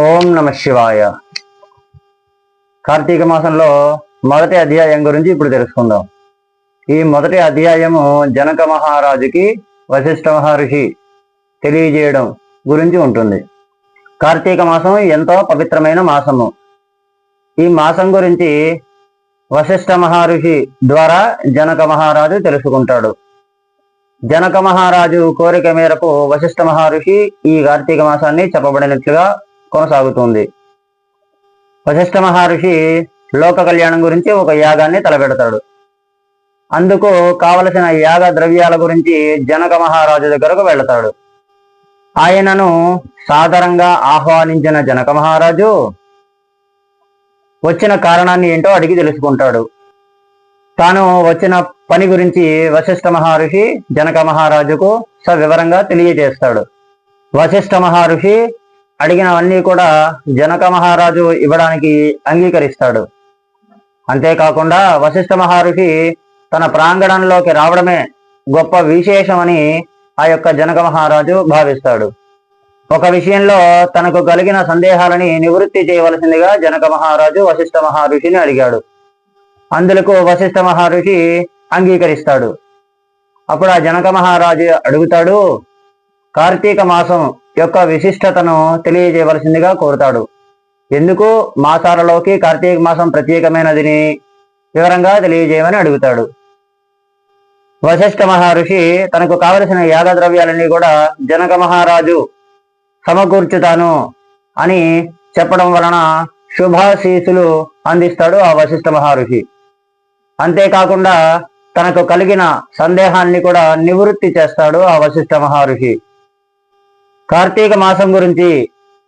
ఓం నమ శివాయ. కార్తీక మాసంలో మొదటి అధ్యాయం గురించి ఇప్పుడు తెలుసుకుందాం. ఈ మొదటి అధ్యాయము జనక మహారాజుకి వశిష్ఠ మహర్షి తెలియజేయడం గురించి ఉంటుంది. కార్తీక మాసం ఎంతో పవిత్రమైన మాసము. ఈ మాసం గురించి వశిష్ఠ మహర్షి ద్వారా జనక మహారాజు తెలుసుకుంటాడు. జనక మహారాజు కోరిక మేరకు వశిష్ఠ మహర్షి ఈ కార్తీక మాసాన్ని చెప్పబడినట్లుగా కొనసాగుతుంది. వశిష్ఠ మహర్షి లోక కళ్యాణం గురించి ఒక యాగాన్ని తలపెడతాడు. అందుకు కావలసిన యాగ ద్రవ్యాల గురించి జనక మహారాజు దగ్గరకు వెళతాడు. ఆయనను సాదరంగా ఆహ్వానించిన జనక మహారాజు వచ్చిన కారణాన్ని ఏంటో అడిగి తెలుసుకుంటాడు. తాను వచ్చిన పని గురించి వశిష్ఠ మహర్షి జనక మహారాజుకు సవివరంగా తెలియజేస్తాడు. వశిష్ఠ మహర్షి అడిగినవన్నీ కూడా జనక మహారాజు ఇవ్వడానికి అంగీకరిస్తాడు. అంతేకాకుండా వశిష్ఠ మహర్షి తన ప్రాంగణంలోకి రావడమే గొప్ప విశేషమని ఆ యొక్క జనక మహారాజు భావిస్తాడు. ఒక విషయంలో తనకు కలిగిన సందేహాలని నివృత్తి చేయవలసిందిగా జనక మహారాజు వశిష్ఠ మహర్షిని అడిగాడు. అందులకు వశిష్ఠ మహర్షి అంగీకరిస్తాడు. అప్పుడు ఆ జనక మహారాజు అడుగుతాడు కార్తీక మాసం యొక్క విశిష్టతను తెలియజేయవలసిందిగా కోరుతాడు. ఎందుకు? మాసాలలోకి కార్తీక మాసం ప్రత్యేకమైనదిని వివరంగా తెలియజేయమని అడుగుతాడు. వశిష్ఠ మహర్షి తనకు కావలసిన యాగ ద్రవ్యాలన్నీ కూడా జనక మహారాజు సమకూర్చుతాను అని చెప్పడం వలన శుభాశీసులు అందిస్తాడు ఆ వశిష్ఠ మహర్షి. అంతేకాకుండా తనకు కలిగిన సందేహాన్ని కూడా నివృత్తి చేస్తాడు ఆ వశిష్ఠ మహర్షి. కార్తీక మాసం గురించి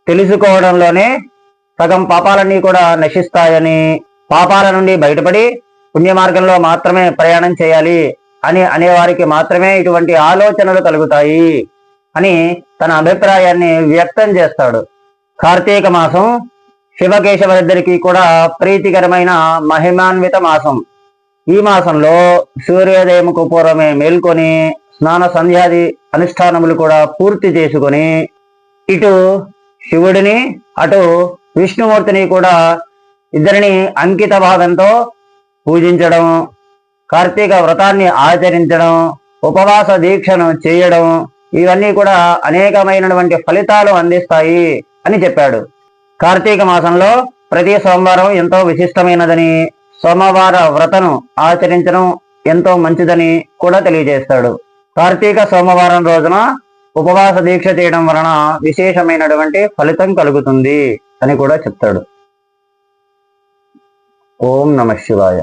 తెలుసుకోవడంలోనే సగం పాపాలన్నీ కూడా నశిస్తాయని పాపాల నుండి బయటపడి పుణ్య మార్గంలో మాత్రమే ప్రయాణం చేయాలి అని అనేవారికి మాత్రమే ఇటువంటి ఆలోచనలు కలుగుతాయి అని తన అభిప్రాయాన్ని వ్యక్తం చేస్తాడు. కార్తీక మాసం శివకేశవరిద్దరికి కూడా ప్రీతికరమైన మహిమాన్విత మాసం. ఈ మాసంలో సూర్యోదయంకు పూర్వమే మేల్కొని స్నాన సంధ్యాది అనుష్ఠానములు కూడా పూర్తి చేసుకొని ఇటు శివుడిని అటు విష్ణుమూర్తిని కూడా ఇద్దరిని అంకిత భావంతో పూజించడం కార్తీక వ్రతాన్ని ఆచరించడం ఉపవాస దీక్షను చేయడం ఇవన్నీ కూడా అనేకమైనటువంటి ఫలితాలు అందిస్తాయి అని చెప్పాడు. కార్తీక మాసంలో ప్రతి సోమవారం ఎంతో విశిష్టమైనదని సోమవార వ్రతను ఆచరించడం ఎంతో మంచిదని కూడా తెలియజేస్తాడు. కార్తీక సోమవారం రోజున ఉపవాస దీక్ష చేయడం వలన విశేషమైనటువంటి ఫలితం కలుగుతుంది అని కూడా చెప్తాడు. ఓం నమ శివాయ.